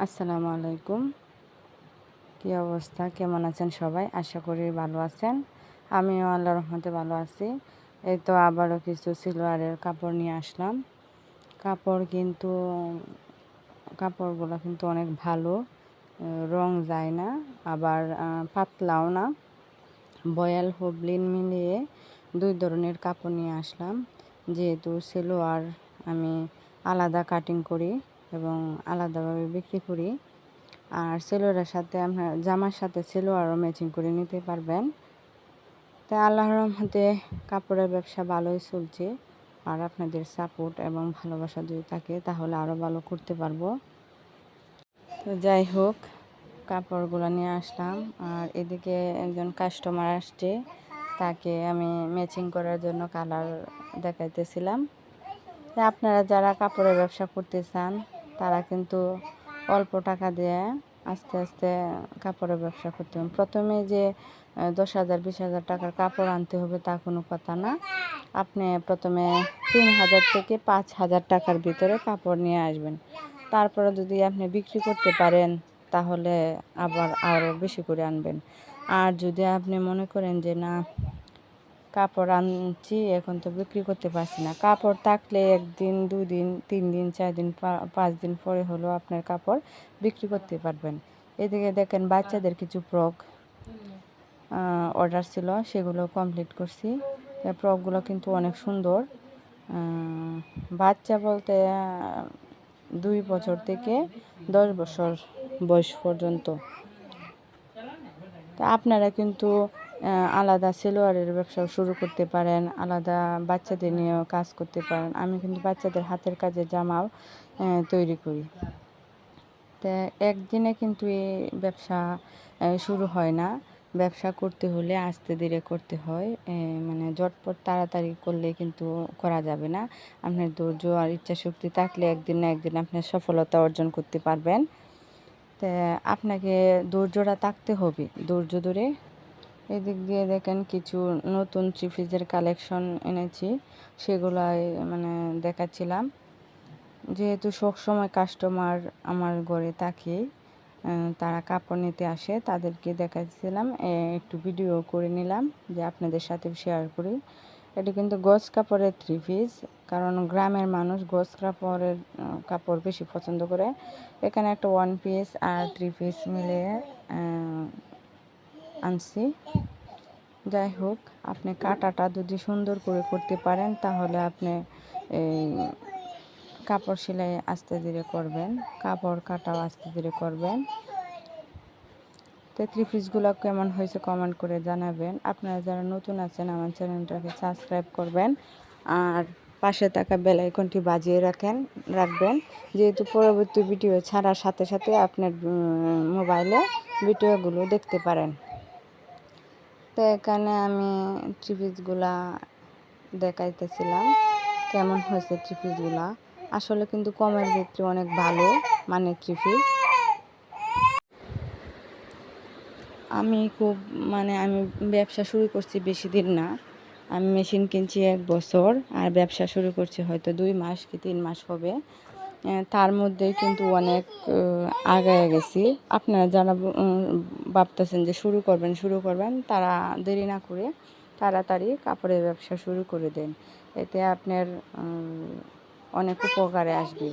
আসসালামু আলাইকুম। কি অবস্থা? কেমন আছেন সবাই? আশা করি ভালো আছেন। আমিও আল্লাহ রহমতে ভালো আছি। এই তো আবারও কিছু সিলোয়ারের কাপড় নিয়ে আসলাম। কাপড় কিন্তু, কাপড়গুলো কিন্তু অনেক ভালো রং যায় না, আবার পাতলাও না। বয়াল, হুবলিন মিলিয়ে দুই ধরনের কাপড় নিয়ে আসলাম। যেহেতু সিলোয়ার, আমি আলাদা কাটিং করি। এবং আলাদাভাবে বিক্রি করি। আর সেলোয়ারের সাথে আপনার জামার সাথে সেলোয়ারও ম্যাচিং করে নিতে পারবেন। তাই আল্লাহর রহমতে কাপড়ের ব্যবসা ভালোই চলছে। আর আপনাদের সাপোর্ট এবং ভালোবাসা যদি থাকে, তাহলে আরও ভালো করতে পারব। তো যাই হোক, কাপড়গুলো নিয়ে আসলাম। আর এদিকে একজন কাস্টমার আসছে, তাকে আমি ম্যাচিং করার জন্য কালার দেখাইতেছিলাম। আপনারা যারা কাপড়ের ব্যবসা করতে চান তারা কিন্তু অল্প টাকা দিয়ে আস্তে আস্তে কাপড়ের ব্যবসা করতে হবে। প্রথমে যে দশ হাজার, বিশ হাজার টাকার কাপড় আনতে হবে তা কোনো কথা না। আপনি প্রথমে তিন হাজার থেকে পাঁচ হাজার টাকার ভিতরে কাপড় নিয়ে আসবেন। তারপরে যদি আপনি বিক্রি করতে পারেন, তাহলে আবার আরও বেশি করে আনবেন। আর যদি আপনি মনে করেন যে, না কাপড় আনছি, এখন তো বিক্রি করতে পারছি না। কাপড় থাকলে একদিন দুই দিন তিন দিন চার দিন পাঁচ দিন পরে হলেও আপনার কাপড় বিক্রি করতে পারবেন। এদিকে দেখেন বাচ্চাদের কিছু ফ্রক অর্ডার ছিল, সেগুলো কমপ্লিট করছি। ফ্রকগুলো কিন্তু অনেক সুন্দর। বাচ্চা বলতে দুই বছর থেকে দশ বছর বয়স পর্যন্ত। তা আপনারা কিন্তু আলাদা সেলোয়ারের ব্যবসাও শুরু করতে পারেন, আলাদা বাচ্চাদের নিয়েও কাজ করতে পারেন। আমি কিন্তু বাচ্চাদের হাতের কাজে জামাও তৈরি করি। তো একদিনে কিন্তু এই ব্যবসা শুরু হয় না। ব্যবসা করতে হলে আস্তে ধীরে করতে হয়। মানে জটপট তাড়াতাড়ি করলে কিন্তু করা যাবে না। আপনার ধৈর্য আর ইচ্ছা শক্তি থাকলে একদিন না একদিন আপনার সফলতা অর্জন করতে পারবেন। তা আপনাকে ধৈর্যটা থাকতে হবে। ধৈর্য ধরে এদিক দিয়ে দেখেন কিছু নতুন থ্রি পিসের কালেকশন এনেছি, সেগুলাই মানে দেখাচ্ছিলাম। যেহেতু সবসময় কাস্টমার আমার ঘরে থাকে তারা কাপড় নিতে আসে, তাদেরকে দেখাচ্ছিলাম। একটু ভিডিও করে নিলাম যে আপনাদের সাথে শেয়ার করি। এটা কিন্তু গজ কাপড়ের থ্রি পিস কারণ গ্রামের মানুষ গজ কাপড়ের কাপড় বেশি পছন্দ করে। এখানে একটা ওয়ান পিস আর থ্রি পিস মিলে আনছি। যাই হোক আপনি কাটাটা যদি সুন্দর করে করতে পারেন, তাহলে আপনি এই কাপড় সেলাই আস্তে ধীরে করবেন, কাপড় কাটাও আস্তে ধীরে করবেন। তো থ্রি পিসগুলো কেমন হয়েছে কমেন্ট করে জানাবেন। আপনারা যারা নতুন আছেন, আমার চ্যানেলটাকে সাবস্ক্রাইব করবেন, আর পাশে থাকা বেল আইকনটি বাজিয়ে রাখেন, রাখবেন। যেহেতু পরবর্তী ভিডিও ছাড়ার সাথে সাথে আপনার মোবাইলে ভিডিওগুলো দেখতে পারেন। তো এখানে আমি থ্রি পিসগুলা দেখাইতেছিলাম, কেমন হয়েছে থ্রি পিসগুলা আসলে কিন্তু কমের ভিতরে অনেক ভালো মানে থ্রি পিস আমি খুব মানে আমি ব্যবসা শুরু করছি বেশি দিন না। আমি মেশিন কিনছি এক বছর, আর ব্যবসা শুরু করছি হয়তো দুই মাস কি তিন মাস হবে। তার মধ্যে কিন্তু অনেক আগায় গেছি। আপনারা যারা ভাবতেছেন যে শুরু করবেন শুরু করবেন, তারা দেরি না করে তাড়াতাড়ি কাপড়ের ব্যবসা শুরু করে দেন। এতে আপনার অনেক উপকারে আসবে।